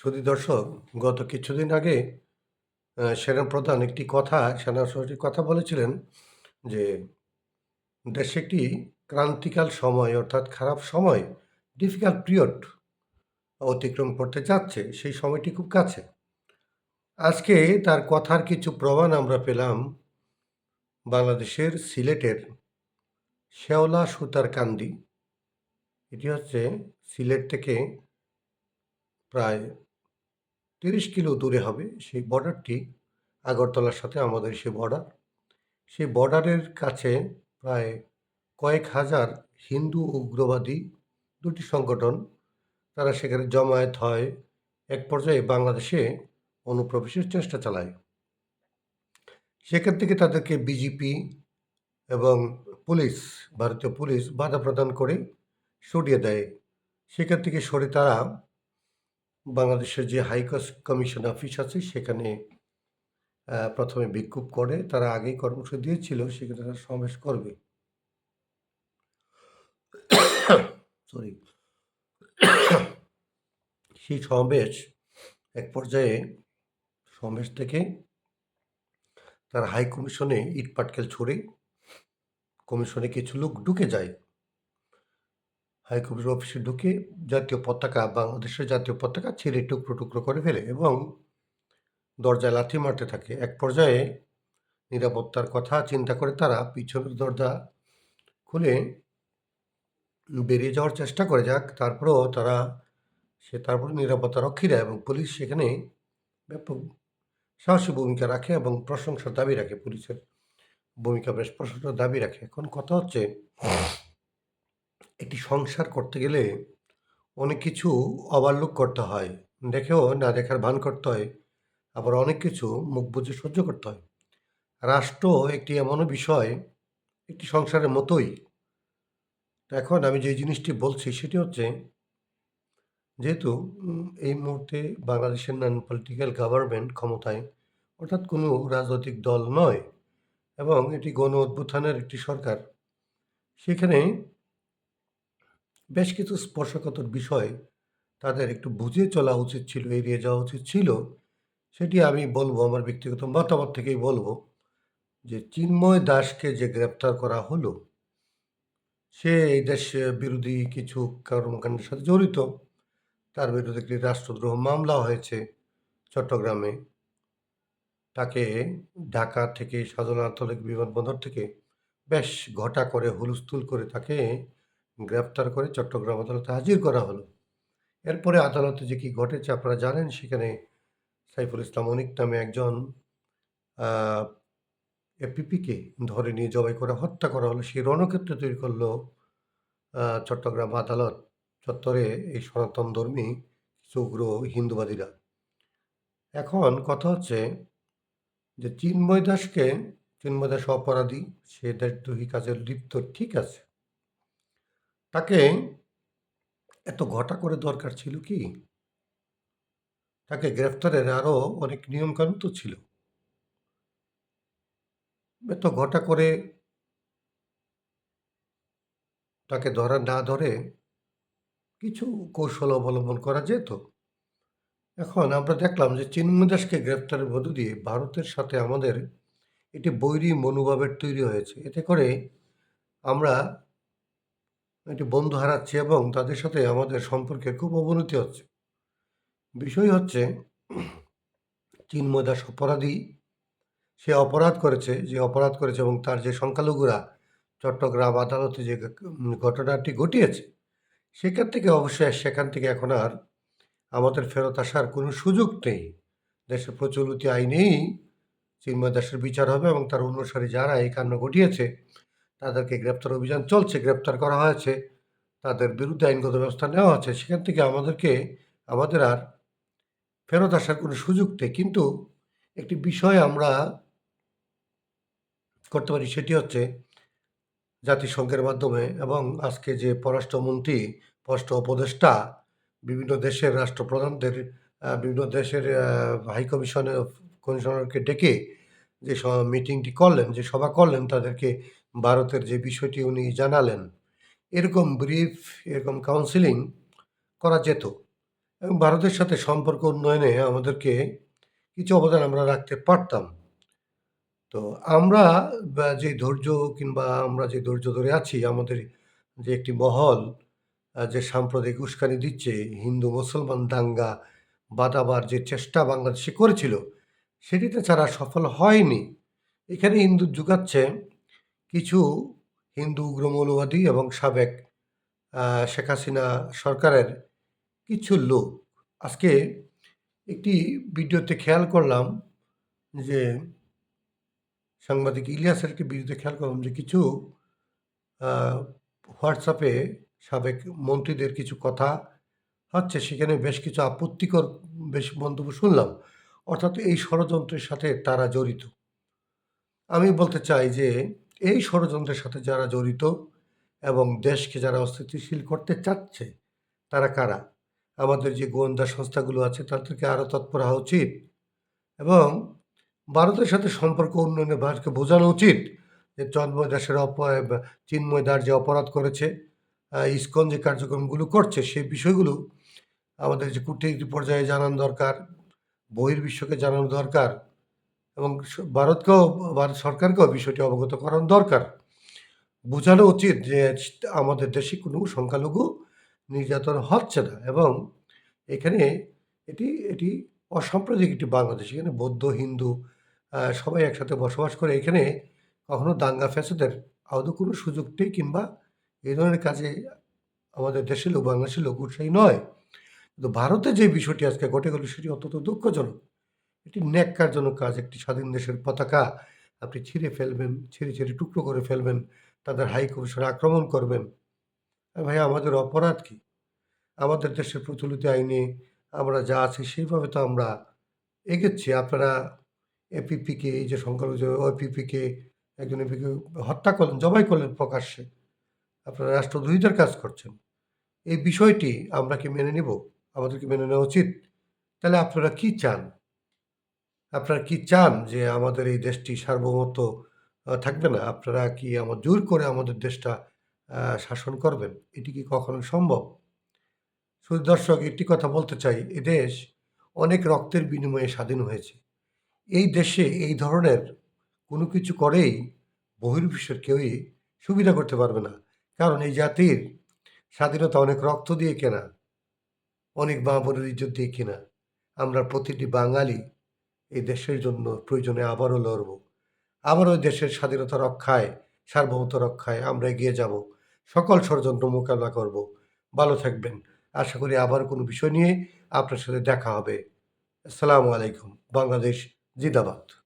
সুধী দর্শক গত কিছুদিন আগে আহ, সেনাপ্রধান একটি কথা সেনা সচিব কথা বলেছিলেন যে দেশে একটি ক্রান্তিকাল সময় অর্থাৎ খারাপ সময় ডিফিকাল্ট পিরিয়ড অতিক্রম করতে যাচ্ছে। সেই সময়টি খুব কাছে। আজকে তার কথার কিছু প্রমাণ আমরা পেলাম বাংলাদেশের সিলেটের শেওলা সুতার কান্দি এটি হচ্ছে সিলেট থেকে প্রায় তিরিশ কিলো দূরে হবে, সেই বর্ডারটি আগরতলার সাথে আমাদের সেই বর্ডার। সেই বর্ডারের কাছে প্রায় কয়েক হাজার হিন্দু উগ্রবাদী দুটি সংগঠন, তারা সেখানে জমায়েত হয়, এক পর্যায়ে বাংলাদেশে অনুপ্রবেশের চেষ্টা চালায়। সেখান থেকে তাদেরকে বিজেপি এবং পুলিশ, ভারতীয় পুলিশ বাধা প্রদান করে সরিয়ে দেয়। সেখান থেকে সরে তারা বাংলাদেশের যে হাই কমিশন অফিস আছে, সেখানে প্রথমে বিক্ষোভ করে। তারা আগেই কর্মসূচি দিয়েছিল, সেখানে তারা সমাবেশ করবে। সরি সেই সমাবেশ, এক পর্যায়ে সমাবেশ থেকে তার হাই কমিশনে ইট পাটকেল ছুড়ে কমিশনে কিছু লোক ঢুকে যায়। হাই কমিশন অফিসে ঢুকে জাতীয় পতাকা, বাংলাদেশের জাতীয় পতাকা ছেড়ে টুকরো টুকরো করে ফেলে এবং দরজায় লাথি মারতে থাকে। এক পর্যায়ে নিরাপত্তার কথা চিন্তা করে তারা পিছনের দরজা খুলে বেরিয়ে যাওয়ার চেষ্টা করে যাক। তারপরেও তারা, সে তারপরে নিরাপত্তা রক্ষীরা এবং পুলিশ সেখানে ব্যাপক সাহসী ভূমিকা রাখে এবং প্রশংসার দাবি রাখে। পুলিশের ভূমিকা বেশ প্রশংসার দাবি রাখে। এখন কথা হচ্ছে একটি সংসার করতে গেলে অনেক কিছু ওভারলুক করতে হয়। দেখেও না দেখার ভান করতে হয়, আবার অনেক কিছু মুখ বুঝে সহ্য করতে হয়। রাষ্ট্র একটি এমনও বিষয়, একটি সংসারের মতোই। এখন আমি যে জিনিসটি বলছি সেটি হচ্ছে, যেহেতু এই মুহূর্তে বাংলাদেশের নন পলিটিক্যাল গভর্নমেন্ট ক্ষমতায়, অর্থাৎ কোনো রাজনৈতিক দল নয়, এবং এটি গণ অভ্যুত্থানের একটি সরকার, সেখানে বেশ কিছু স্পর্শকাতর বিষয় তাদের একটু বুঝে চলা উচিত ছিল, এড়িয়ে যাওয়া উচিত ছিল। সেটি আমি বলব, আমার ব্যক্তিগত মতামত থেকেই বলব যে চিন্ময় দাসকে যে গ্রেপ্তার করা হলো, সে এই দেশ বিরোধী কিছু কর্মকাণ্ডের সাথে জড়িত। তার বিরুদ্ধে একটি রাষ্ট্রদ্রোহ মামলা হয়েছে চট্টগ্রামে। তাকে ঢাকা থেকে শাহজালাল আন্তর্জাতিক বিমানবন্দর থেকে বেশ ঘটা করে হুলস্থুল করে তাকে গ্রেপ্তার করে চট্টগ্রাম আদালতে হাজির করা হলো। এরপরে আদালতে যে কি ঘটেছে আপনারা জানেন, সেখানে সাইফুল ইসলাম অনিক নামে একজন এপিপিকে ধরে নিয়ে জবাই করে হত্যা করা হলো। সেই রণক্ষেত্র তৈরি করল চট্টগ্রাম আদালত চত্বরে এই সনাতন ধর্মী কিছু উগ্র হিন্দুবাদীরা। এখন কথা হচ্ছে যে চিন্ময় দাসকে, চিন্ময় দাস অপরাধী, সে দেশদ্রোহী কাজের লিপ্ত ঠিক আছে। তাকে এত ঘটা করে দরকার ছিল কি? তাকে গ্রেফতারের আরও অনেক নিয়মকানুন তো ছিল। এত ঘটা করে তাকে ধরা না ধরে কিছু কৌশল অবলম্বন করা যেত। এখন আমরা দেখলাম যে চিন্ময় দাসকে গ্রেপ্তারের মধ্য দিয়ে ভারতের সাথে আমাদের এটি বৈরী মনোভাবের তৈরি হয়েছে। এতে করে আমরা একটি বন্ধু হারাচ্ছি এবং তাদের সাথে আমাদের সম্পর্কে খুব অবনতি হচ্ছে। বিষয় হচ্ছে চিন্ময় দাস অপরাধী, সে অপরাধ করেছে, যে অপরাধ করেছে এবং তার যে সংখ্যালঘুরা চট্টগ্রাম আদালতে যে ঘটনাটি ঘটিয়েছে, সেখান থেকে অবশ্যই সেখান থেকে এখন আর আমাদের ফেরত আসার কোনো সুযোগ নেই। দেশের প্রচলিত আইনেই চিন্ময় দাসের বিচার হবে এবং তার অনুসারী যারা এই কাণ্ড ঘটিয়েছে তাদেরকে গ্রেপ্তার অভিযান চলছে, গ্রেপ্তার করা হয়েছে। তাদের বিরুদ্ধে আইনগত ব্যবস্থা নেওয়া হচ্ছে। সেখান থেকে আমাদেরকে, আমাদের আর ফেরত আসার কোনো সুযোগ নেই। কিন্তু একটি বিষয় আমরা করতে পারি সেটি হচ্ছে জাতিসংঘের মাধ্যমে এবং আজকে যে পররাষ্ট্রমন্ত্রী, পররাষ্ট্র উপদেষ্টা, বিভিন্ন দেশের রাষ্ট্রপ্রধানদের বিভিন্ন দেশের হাই কমিশনের কমিশনারকে ডেকে যে মিটিংটি করলেন, যে সভা করলেন, তাদেরকে ভারতের যে বিষয়টি উনি জানালেন এরকম ব্রিফ এরকম কাউন্সিলিং করা যেত এবং ভারতের সাথে সম্পর্ক উন্নয়নে আমাদেরকে কিছু অবদান আমরা রাখতে পারতাম। তো আমরা যে ধৈর্য কিংবা আমরা যে ধৈর্য ধরে আছি আমাদের যে একটি মহল যে সাম্প্রদায়িক উস্কানি দিচ্ছে, হিন্দু-মুসলমান দাঙ্গা বাঁধাবার যে চেষ্টা বাংলাদেশে করেছিল, সেটিতে তারা সফল হয়নি। এখানে হিন্দু যুগাচ্ছে কিছু হিন্দু উগ্রমৌলবাদী এবং সাবেক শেখ হাসিনা সরকারের কিছু লোক। আজকে একটি ভিডিওতে খেয়াল করলাম যে সাংবাদিক ইলিয়াসের একটি ভিডিওতে খেয়াল করলাম যে কিছু হোয়াটসঅ্যাপে সাবেক মন্ত্রীদের কিছু কথা হচ্ছে, সেখানে বেশ কিছু আপত্তিকর বেশ মন্তব্য শুনলাম। অর্থাৎ এই ষড়যন্ত্রের সাথে তারা জড়িত। আমি বলতে চাই যে এই ষড়যন্ত্রের সাথে যারা জড়িত এবং দেশকে যারা অস্থিতিশীল করতে চাচ্ছে, তারা কারা? আমাদের যে গোয়েন্দা সংস্থাগুলো আছে তাদেরকে আরও তৎপর হওয়া উচিত এবং ভারতের সাথে সম্পর্ক উন্নয়নে ভারতকে বোঝানো উচিত যে তন্ময় দাসের অপ চিন্ময় দাস যে অপরাধ করেছে, ইস্কন যে কার্যক্রমগুলো করছে সেই বিষয়গুলো আমাদের যে কূটনীতি পর্যায়ে জানানো দরকার, বহির্বিশ্বকে জানানো দরকার এবং ভারতকেও ভারত সরকারকেও বিষয়টি অবগত করানো দরকার। বোঝানো উচিত যে আমাদের দেশে কোনো সংখ্যালঘু নির্যাতন হচ্ছে না এবং এখানে এটি এটি অসাম্প্রদায়িক একটি বাংলাদেশ। এখানে বৌদ্ধ, হিন্দু সবাই একসাথে বসবাস করে। এখানে কখনো দাঙ্গা ফ্যাসাদের আদৌ কোনো সুযোগ নেই কিংবা এই ধরনের কাজে আমাদের দেশের লোক, বাংলাদেশের লোক উৎসাহী নয়। কিন্তু ভারতে যে বিষয়টি আজকে ঘটে গেল সেটি অত্যন্ত দুঃখজনক। এটি ন্যাক্কারজনক কাজ। একটি স্বাধীন দেশের পতাকা আপনি ছিঁড়ে ফেলবেন, ছিঁড়ে, ছিঁড়ে টুকরো করে ফেলবেন। তাদের হাই কমিশনে আক্রমণ করবেন। ভাই আমাদের অপরাধ কি? আমাদের দেশের প্রচলিত আইনে আমরা যা আছি সেইভাবে তো আমরা এগোচ্ছি। আপনারা এপিপিকে এই যে সংখ্যালঘু ওপিপিকে একজন এপিকে হত্যা করলেন, জবাই করলেন প্রকাশ্যে। আপনারা রাষ্ট্রদ্রোহিতার কাজ করছেন। এই বিষয়টি আমরা কি মেনে নিব? আমাদের কি মেনে নেওয়া উচিত? তাহলে আপনারা কি চান? আপনারা কি চান যে আমাদের এই দেশটি সার্বভৌমত্ব থাকবে না? আপনারা কি আমার জোর করে আমাদের দেশটা শাসন করবেন? এটি কি কখনো সম্ভব? শুধু দর্শক একটি কথা বলতে চাই, এ দেশ অনেক রক্তের বিনিময়ে স্বাধীন হয়েছে। এই দেশে এই ধরনের কোনো কিছু করেই বহির্বিশ্বের কেউই সুবিধা করতে পারবে না। কারণ এই জাতির স্বাধীনতা অনেক রক্ত দিয়ে কেনা। অনেক মা-বোনের ইজ্জত দিয়ে কেনা। আমরা প্রতিটি বাঙালি এই দেশের জন্য প্রয়োজনে আবারও লড়ব। আবারও দেশের স্বাধীনতা রক্ষায়, সার্বভৌমত্ব রক্ষায় আমরা এগিয়ে যাব। সকল ষড়যন্ত্র মোকাবিলা করব। ভালো থাকবেন। আশা করি আবার কোনো বিষয় নিয়ে আপনার সাথে দেখা হবে। আসসালামু আলাইকুম। বাংলাদেশ জিন্দাবাদ।